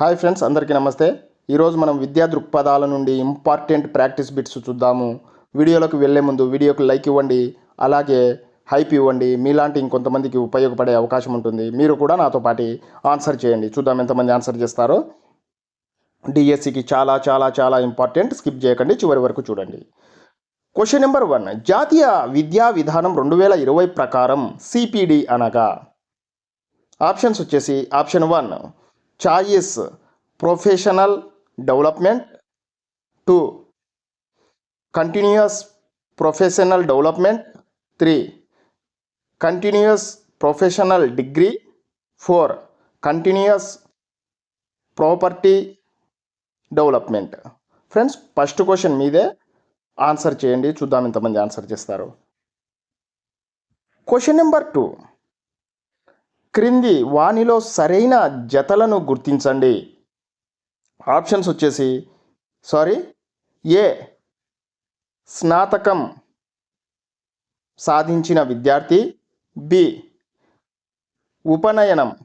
Hi friends అందరికీ నమస్తే. ఈరోజు మనం విద్యా దృక్పథాల నుండి ఇంపార్టెంట్ ప్రాక్టీస్ బిట్స్ చూద్దాము. వీడియోలోకి వెళ్ళే ముందు వీడియోకి లైక్ ఇవ్వండి అలాగే హైప్ ఇవ్వండి. మీలాంటి ఇంకొంతమందికి ఉపయోగపడే అవకాశం ఉంటుంది. మీరు కూడా నాతో పాటు ఆన్సర్ చేయండి. చూద్దాం ఎంతమంది ఆన్సర్ చేస్తారో. డిఎస్సికి చాలా చాలా చాలా ఇంపార్టెంట్. స్కిప్ చేయకండి చివరి వరకు చూడండి. క్వశ్చన్ నెంబర్ వన్ జాతీయ విద్యా విధానం రెండు వేల ఇరవై ప్రకారం సిపిడి అనగా. ఆప్షన్స్ వచ్చేసి option one choice professional development two continuous professional development three continuous professional degree four continuous property development friends first question మీదే. ఆన్సర్ చేయండి చూద్దాం ఎంతమంది ఆన్సర్ చేస్తారు. క్వశ్చన్ నెంబర్ టూ క్రింది వానిలో సరైన జతలను గుర్తించండి. ఆప్షన్స్ వచ్చేసి సారీ ఏ స్నాతకం సాధించిన విద్యార్థి బి ఉపనయనం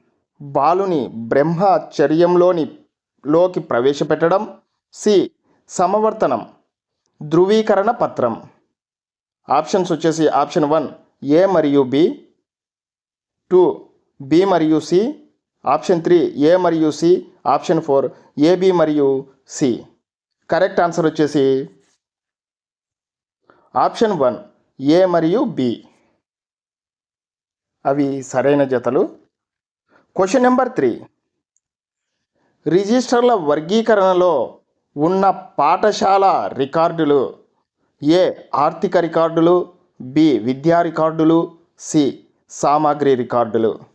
బాలుని బ్రహ్మచర్యంలోని లోకి ప్రవేశపెట్టడం సి సమవర్తనం ధృవీకరణ పత్రం. ఆప్షన్స్ వచ్చేసి ఆప్షన్ వన్ ఏ మరియు బి. టూ బి మరియు సి ఆప్షన్ త్రీ ఏ మరియు C option four A B మరియు సి. కరెక్ట్ ఆన్సర్ వచ్చేసి ఆప్షన్ వన్ ఏ మరియు బి. అవి సరైన జతలు. Question number three. రిజిస్టర్ల వర్గీకరణలో ఉన్న పాఠశాల రికార్డులు ఏ ఆర్థిక రికార్డులు బి విద్యా రికార్డులు సి సామాగ్రి రికార్డులు.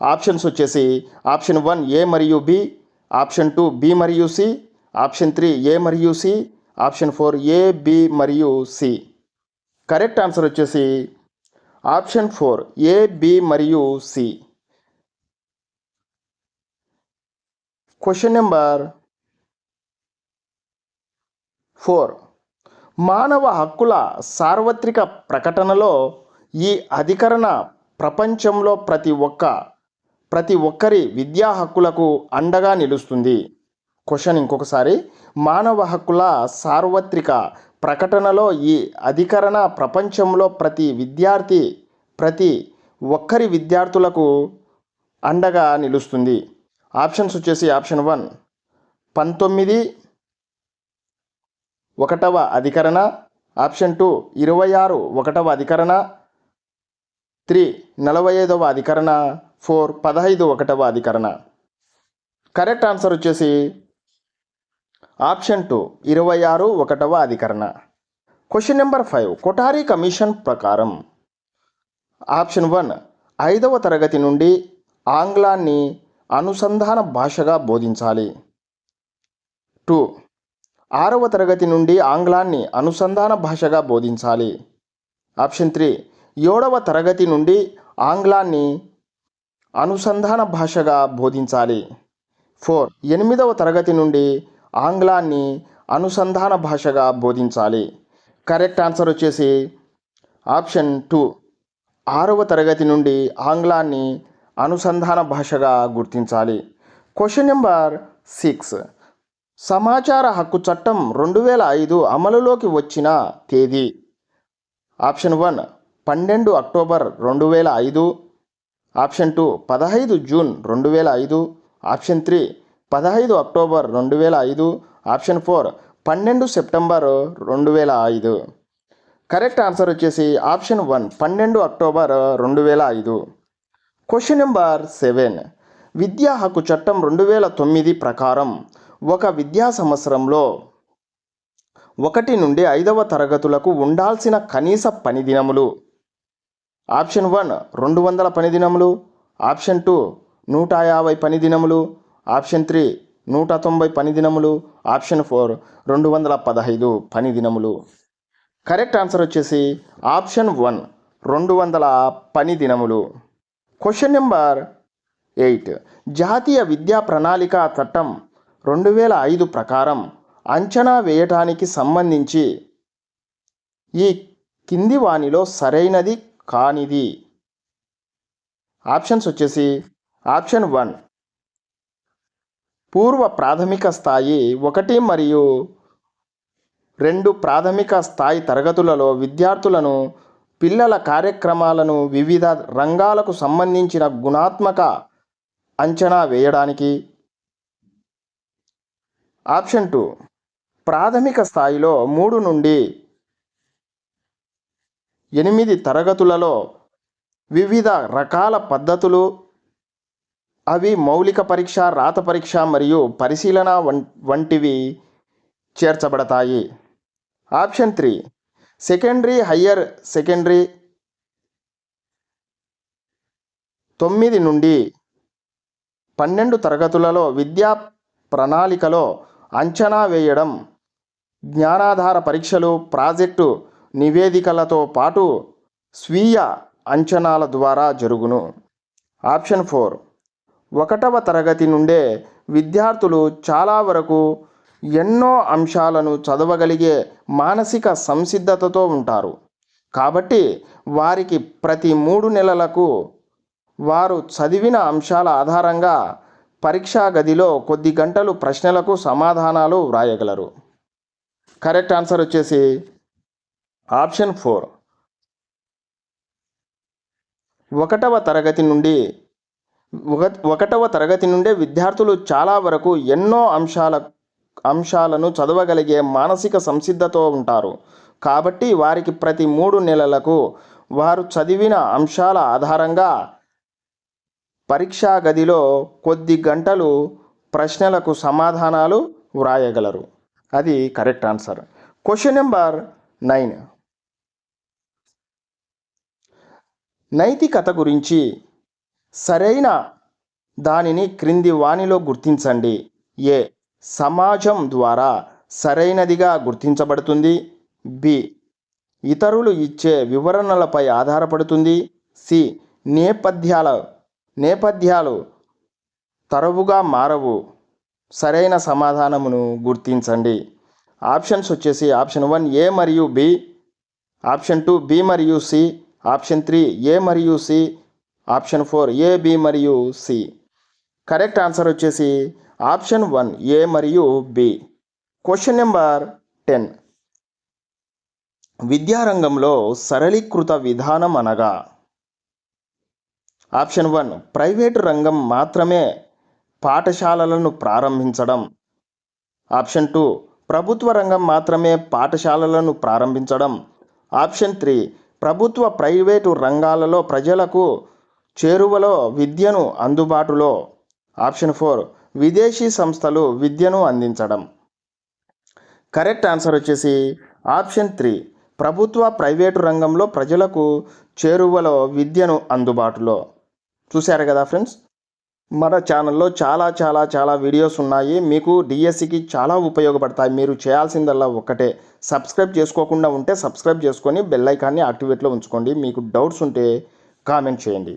ఆప్షన్స్ వచ్చేసి ఆప్షన్ వన్ ఏ మరియు బి ఆప్షన్ టూ బి మరియు సి ఆప్షన్ త్రీ ఏ మరియు C option four A B మరియు సి. కరెక్ట్ ఆన్సర్ వచ్చేసి ఆప్షన్ ఫోర్ ఏ బి మరియు సి. Question number four. మానవ హక్కుల సార్వత్రిక ప్రకటనలో ఈ అధికరణ ప్రపంచంలో ప్రతి ఒక్క ప్రతి ఒక్కరి విద్యా హక్కులకు అండగా నిలుస్తుంది. క్వశ్చన్ ఇంకొకసారి. మానవ హక్కుల సార్వత్రిక ప్రకటనలో ఈ అధికరణ ప్రపంచంలో ప్రతి విద్యార్థి ప్రతి ఒక్కరి విద్యార్థులకు అండగా నిలుస్తుంది. ఆప్షన్స్ వచ్చేసి ఆప్షన్ వన్ పంతొమ్మిది ఒకటవ అధికరణ. ఆప్షన్ టూ ఇరవై ఆరు ఒకటవ అధికరణ. త్రీ నలభై ఐదవ అధికరణ. ఫోర్ పదహైదు ఒకటవ అధికరణ. కరెక్ట్ ఆన్సర్ వచ్చేసి ఆప్షన్ టూ ఇరవై ఆరు ఒకటవ అధికరణ. Question number five Kothari commission ప్రకారం. ఆప్షన్ వన్ ఐదవ తరగతి నుండి ఆంగ్లాన్ని అనుసంధాన భాషగా బోధించాలి. టూ ఆరవ తరగతి నుండి ఆంగ్లాన్ని అనుసంధాన భాషగా బోధించాలి. ఆప్షన్ త్రీ ఏడవ తరగతి నుండి ఆంగ్లాన్ని అనుసంధాన భాషగా బోధించాలి. ఫోర్ ఎనిమిదవ తరగతి నుండి ఆంగ్లాన్ని అనుసంధాన భాషగా బోధించాలి. కరెక్ట్ ఆన్సర్ వచ్చేసి ఆప్షన్ టూ. ఆరవ తరగతి నుండి ఆంగ్లాన్ని అనుసంధాన భాషగా గుర్తించాలి. Question number six. సమాచార హక్కు చట్టం రెండు వేల ఐదు అమలులోకి వచ్చిన తేదీ. ఆప్షన్ వన్ పన్నెండు అక్టోబర్ రెండు వేల ఐదు ఆప్షన్ టూ పదహైదు జూన్ రెండు వేల ఐదు. ఆప్షన్ త్రీ పదహైదు అక్టోబర్ రెండు వేల ఐదు. ఆప్షన్ ఫోర్ పన్నెండు సెప్టెంబర్ రెండు వేల ఐదు. కరెక్ట్ ఆన్సర్ వచ్చేసి ఆప్షన్ వన్ పన్నెండు అక్టోబర్ రెండు వేల ఐదు. క్వశ్చన్ నెంబర్ సెవెన్ విద్యా హక్కు చట్టం రెండు వేల తొమ్మిది ప్రకారం ఒక విద్యా సంవత్సరంలో ఒకటి నుండి ఐదవ తరగతులకు ఉండాల్సిన కనీస పని దినములు ఆప్షన్ వన్ రెండు వందల పని దినములు ఆప్షన్ టూ నూట యాభై పని దినములు ఆప్షన్ త్రీ నూట తొంభై పని దినములు ఆప్షన్ ఫోర్ రెండు వందల పదహైదు పని దినములు. కరెక్ట్ ఆన్సర్ వచ్చేసి ఆప్షన్ వన్ రెండు వందల పని దినములు. Question number eight. జాతీయ విద్యా ప్రణాళిక చట్టం రెండు వేల ఐదు ప్రకారం అంచనా వేయటానికి సంబంధించి ఈ కింది వానిలో సరైనది కానిది. ఆప్షన్స్ వచ్చేసి ఆప్షన్ వన్. పూర్వ ప్రాథమిక స్థాయి ఒకటి మరియు రెండు ప్రాథమిక స్థాయి తరగతులలో విద్యార్థులను పిల్లల కార్యక్రమాలను వివిధ రంగాలకు సంబంధించిన గుణాత్మక అంచనా వేయడానికి. Option two. ప్రాథమిక స్థాయిలో మూడు నుండి ఎనిమిది తరగతులలో వివిధ రకాల పద్ధతులు అవి మౌలిక పరీక్ష రాత పరీక్ష మరియు పరిశీలన వం- వంటివి చేర్చబడతాయి. Option three secondary higher secondary తొమ్మిది నుండి పన్నెండు తరగతులలో విద్యా ప్రణాళికలో అంచనా వేయడం జ్ఞానాధార పరీక్షలు ప్రాజెక్టు నివేదికలతో పాటు స్వీయ అంచనాల ద్వారా జరుగును. Option four. ఒకటవ తరగతి నుండే విద్యార్థులు చాలా వరకు ఎన్నో అంశాలను చదవగలిగే మానసిక సంసిద్ధతతో ఉంటారు. కాబట్టి వారికి ప్రతి మూడు నెలలకు వారు చదివిన అంశాల ఆధారంగా పరీక్షా గదిలో కొద్ది గంటలు ప్రశ్నలకు సమాధానాలు వ్రాయగలరు. కరెక్ట్ ఆన్సర్ వచ్చేసి ఆప్షన్ ఫోర్. ఒకటవ తరగతి నుండి ఒక- ఒకటవ తరగతి నుండే విద్యార్థులు చాలా వరకు ఎన్నో అంశాల అంశాలను చదవగలిగే మానసిక సంసిద్ధతో ఉంటారు. కాబట్టి వారికి ప్రతి మూడు నెలలకు వారు చదివిన అంశాల ఆధారంగా పరీక్షా గదిలో కొద్ది గంటలు ప్రశ్నలకు సమాధానాలు వ్రాయగలరు. అది correct answer. Question number nine. నైతికత గురించి సరైన దానిని క్రింది వాణిలో గుర్తించండి. ఏ. సమాజం ద్వారా సరైనదిగా గుర్తించబడుతుంది. బి. ఇతరులు ఇచ్చే వివరణలపై ఆధారపడుతుంది. సి. నేపథ్యాల నేపథ్యాలు తరవుగా మారవు. సరైన సమాధానమును గుర్తించండి. ఆప్షన్స్ వచ్చేసి ఆప్షన్ వన్ ఏ మరియు బి ఆప్షన్ టూ బి మరియు సి. ఆప్షన్ త్రీ ఏ మరియు C. Option four A B మరియు సి. కరెక్ట్ ఆన్సర్ వచ్చేసి ఆప్షన్ వన్ ఏ మరియు బి. Question number ten. విద్యారంగంలో సరళీకృత విధానం అనగా? ఆప్షన్ వన్ ప్రైవేటు రంగం మాత్రమే పాఠశాలలను ప్రారంభించడం. ఆప్షన్ టూ ప్రభుత్వ రంగం మాత్రమే పాఠశాలలను ప్రారంభించడం. ఆప్షన్ త్రీ ప్రభుత్వ ప్రైవేటు రంగాలలో ప్రజలకు చేరువలో విద్యను అందుబాటులో. ఆప్షన్ ఫోర్ విదేశీ సంస్థలు విద్యను అందించడం. కరెక్ట్ ఆన్సర్ వచ్చేసి ఆప్షన్ త్రీ ప్రభుత్వ ప్రైవేటు రంగంలో ప్రజలకు చేరువలో విద్యను అందుబాటులో. చూశారు కదా ఫ్రెండ్స్? మన ఛానల్లో చాలా చాలా చాలా వీడియోస్ ఉన్నాయి. మీకు డిఎస్సికి చాలా ఉపయోగపడతాయి. మీరు చేయాల్సిందల్లా ఒక్కటే. సబ్స్క్రైబ్ చేసుకోకుండా ఉంటే సబ్స్క్రైబ్ చేసుకొని బెల్ ఐకాన్ని యాక్టివేట్లో ఉంచుకోండి. మీకు డౌట్స్ ఉంటే కామెంట్ చేయండి.